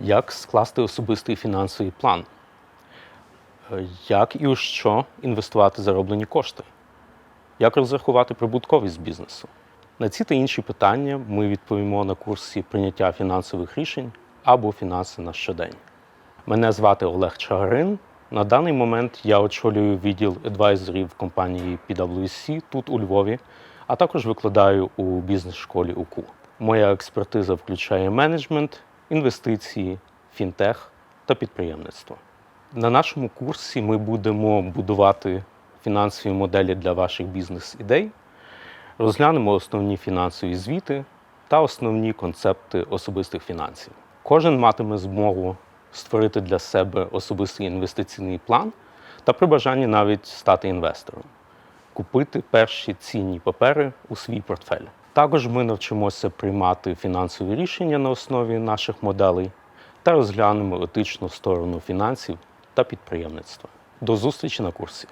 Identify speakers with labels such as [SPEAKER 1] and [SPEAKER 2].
[SPEAKER 1] як скласти особистий фінансовий план, Е, як і у що інвестувати зароблені кошти, як розрахувати прибутковість бізнесу. На ці та інші питання ми відповімо на курсі прийняття фінансових рішень або фінанси на щодень. Мене звати Олег Чагарин. На даний момент я очолюю відділ адвайзерів компанії PwC тут у Львові, а також викладаю у бізнес-школі УКУ. Моя експертиза включає менеджмент, інвестиції, фінтех та підприємництво. На нашому курсі ми будемо будувати фінансові моделі для ваших бізнес-ідей, розглянемо основні фінансові звіти та основні концепти особистих фінансів. Кожен матиме змогу створити для себе особистий інвестиційний план та при бажанні навіть стати інвестором, купити перші цінні папери у свій портфель. Також ми навчимося приймати фінансові рішення на основі наших моделей та розглянемо етичну сторону фінансів та підприємництва. До зустрічі на курсі!